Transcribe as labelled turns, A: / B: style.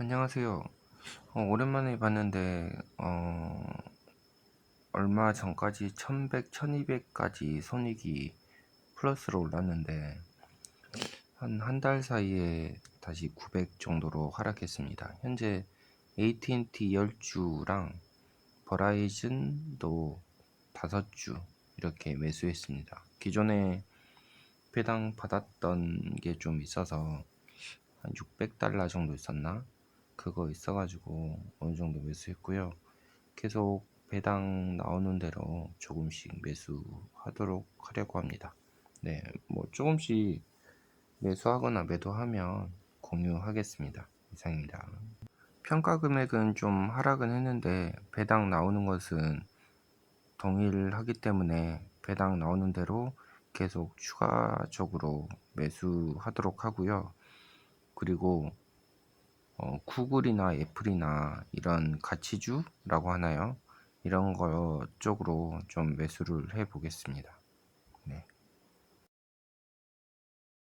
A: 안녕하세요. 어, 오랜만에 봤는데, 어, 얼마 전까지 1100, 1200까지 손익이 플러스로 올랐는데, 한 한 달 사이에 다시 900 정도로 하락했습니다. 현재 AT&T 10주랑 버라이즌도 5주 이렇게 매수했습니다. 기존에 배당 받았던 게 좀 있어서 한 600달러 정도 있었나? 그거 있어가지고 어느 정도 매수했고요. 계속 배당 나오는 대로 조금씩 매수하도록 하려고 합니다. 네, 뭐 조금씩 매수하거나 매도하면 공유하겠습니다. 이상입니다. 평가 금액은 좀 하락은 했는데 배당 나오는 것은 동일하기 때문에 배당 나오는 대로 계속 추가적으로 매수하도록 하고요. 그리고 어, 구글이나 애플이나 이런 가치주라고 하나요? 이런 거 쪽으로 좀 매수를 해 보겠습니다. 네.